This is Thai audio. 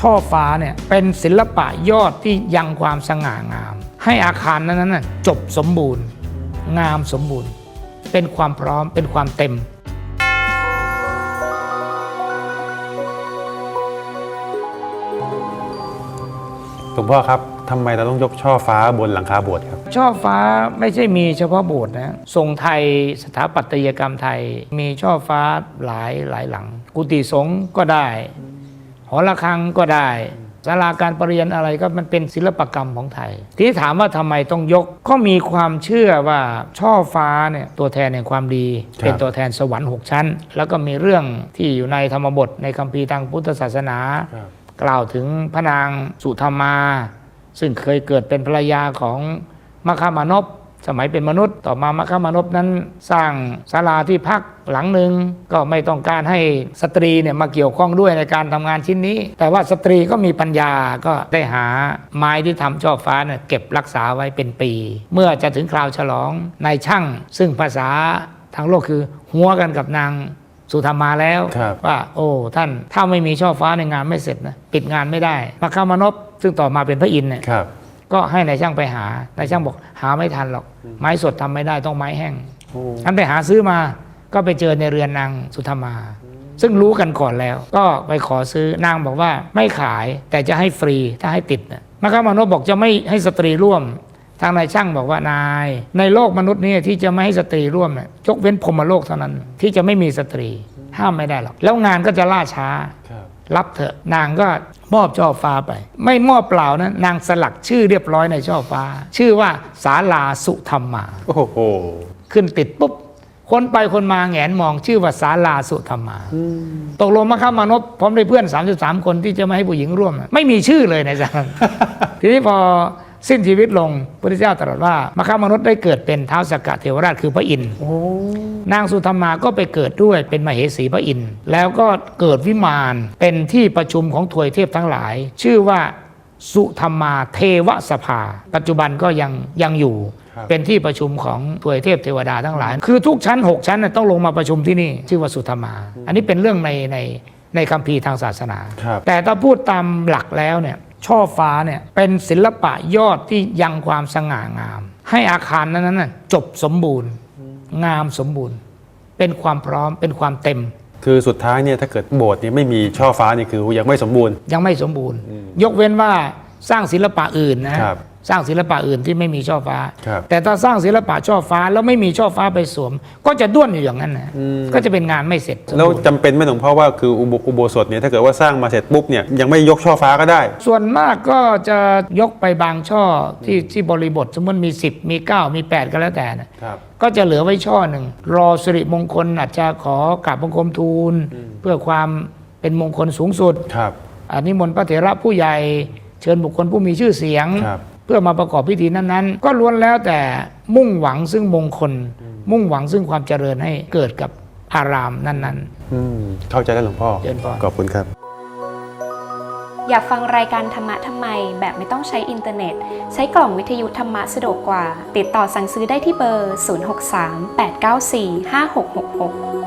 ช่อฟ้าเนี่ยเป็นศิลปะยอดที่ยังความสง่างาม ให้อาคารนั้นนะจบสมบูรณ์ งามสมบูรณ์ เป็นความพร้อมเป็นความเต็มหลวงพ่อครับทำไมเราต้องยกช่อฟ้าบนหลังคาโบสถ์ครับ ช่อฟ้าไม่ใช่มีเฉพาะโบสถ์นะทรงไทยสถาปัตยกรรมไทย มีช่อฟ้าหลายหลายหลัง กุฏิสงฆ์ก็ได้ หอระฆังก็ได้ศาลาการประเรียนอะไรก็มันเป็นศิลปกรรมของไทย ที่ถามว่าทำไมต้องยก ก็มีความเชื่อว่าช่อฟ้าเนี่ยตัวแทนแห่งความดีครับเป็นตัวแทนสวรรค์หกชั้น แล้วก็มีเรื่องที่อยู่ในธรรมบทในคัมภีร์ทางพุทธศาสนา กล่าวถึงพระนางสุธรรมา ซึ่งเคยเกิดเป็นภรรยาของมคามานพ สมัยเป็นมนุษย์ ต่อมามคามานพนั้นสร้างศาลาที่พักหลังหนึ่งก็ไม่ต้องการให้สตรีเนี่ยมาเกี่ยวข้องด้วยในการทำงานชิ้นนี้ แต่ว่าสตรีก็มีปัญญาก็ได้หาไม้ที่ทำช่อฟ้าเนี่ยเก็บรักษาไว้เป็นปี เมื่อจะถึงคราวฉลองนายช่าง ซึ่งภาษาทางโลกคือ หัวกันกับนางสุธรรมาแล้วครับว่าโอ้ท่านถ้าไม่มีช่อฟ้าในงานไม่เสร็จนะปิดงานไม่ได้มาคามานพซึ่งต่อมาเป็นพระอินทร์เนี่ยครับ ก็ให้นายช่างไปหานายช่างบอกหาไม่ทันหรอก ไม้สดทำไม่ได้ต้องไม้แห้งโอ้ท่านไปหาซื้อมาก็ไปเจอในเรือนนางสุธรรมา ซึ่งรู้กันก่อนแล้ว ก็ไปขอซื้อนางบอกว่าไม่ขายแต่จะให้ฟรีถ้าให้ติดนะมาคามานพบอกจะไม่ให้สตรีร่วม ทางนายช่างบอกว่านาย ในโลกมนุษย์นี้ที่จะไม่ให้สตรีร่วมเนี่ยยกเว้นพรหมโลกเท่านั้น ที่จะไม่มีสตรีห้ามไม่ได้หรอกแล้วงานก็จะล่าช้าครับรับเถอะนางก็ มอบช่อฟ้าไป ไม่มอบเปล่านะนางสลักชื่อเรียบร้อยในช่อฟ้า ชื่อว่าศาลาสุธรรมาโอ้โหขึ้นติดปุ๊บคนไปคนมาแงนมองชื่อว่าศาลาสุธรรมา ตกลงมาข้ามานพพร้อมด้วยเพื่อน 33 คนที่จะไม่ให้ผู้หญิงร่วมนะไม่มีชื่อเลยในสารทีนี้พอ สิ้นชีวิตลงพระพุทธเจ้าตรัสว่ามาข้ามนุษย์ได้เกิดเป็นเท้าวสกกะเทวราชคือพระอินทร์โอ้นางสุธรรมาก็ไปเกิดด้วยเป็นมเหสีพระอินทร์แล้วก็เกิดวิมานเป็นที่ประชุมของถวยเทพทั้งหลาย ชื่อว่าสุธรรมาเทวสภา ปัจจุบันก็ยังยังอยู่เป็นที่ประชุมของถวยเทพเทวดาทั้งหลาย คือทุกชั้น 6 ชั้นน่ะต้องลงมาประชุมที่นี่ ชื่อว่าสุธรรมา อันนี้เป็นเรื่องในในในคัมภีร์ทางศาสนาครับแต่ถ้าพูดตามหลักแล้วเนี่ย ช่อฟ้าเนี่ยเป็นศิลปะยอดที่ยังความสง่างาม ให้อาคารนั้นนะจบสมบูรณ์ งามสมบูรณ์ เป็นความพร้อมเป็นความเต็ม คือสุดท้ายเนี่ยถ้าเกิดโบสถ์เนี่ยไม่มีช่อฟ้านี่คือยังไม่สมบูรณ์ ยังไม่สมบูรณ์ ยกเว้นว่าสร้างศิลปะอื่นนะครับ สร้างศิลปะอื่นที่ไม่มีช่อฟ้า ครับแต่ถ้าสร้างศิลปะช่อฟ้าแล้วไม่มีช่อฟ้าไปสวม ก็จะด้วนอยู่อย่างนั้นนะก็จะเป็นงานไม่เสร็จสมแล้วบูรณ์ จำเป็นไหมหลวงพ่อว่าคืออุโบอุโบสถเนี่ยถ้าเกิดว่าสร้างมาเสร็จปุ๊บเนี่ยยังไม่ยกช่อฟ้าก็ได้ ส่วนมากก็จะยกไปบางช่อที่ที่บริบทสมมติมี 10 มี 9 มี 8 ก็แล้วแต่นะครับ ก็จะเหลือไว้ช่อหนึ่ง รอสิริมงคลอาจจะขอกราบบังคมทูล เพื่อความเป็นมงคลสูงสุดครับ อันนี้มนต์พระเถระผู้ใหญ่ เชิญบุคคลผู้มีชื่อเสียง ครับ เพื่อมาประกอบพิธีนั้นๆ ก็ล้วนแล้วแต่มุ่งหวังซึ่งมงคล มุ่งหวังซึ่งความเจริญให้เกิดกับอารามนั้นอืมเข้าใจแล้วหลวงพ่อเจริญพรขอบคุณครับ อยากฟังรายการธรรมะทำไม แบบไม่ต้องใช้อินเทอร์เน็ต ใช้กล่องวิทยุธรรมะสะดวกกว่า ติดต่อสั่งซื้อได้ที่เบอร์ 063 894 5666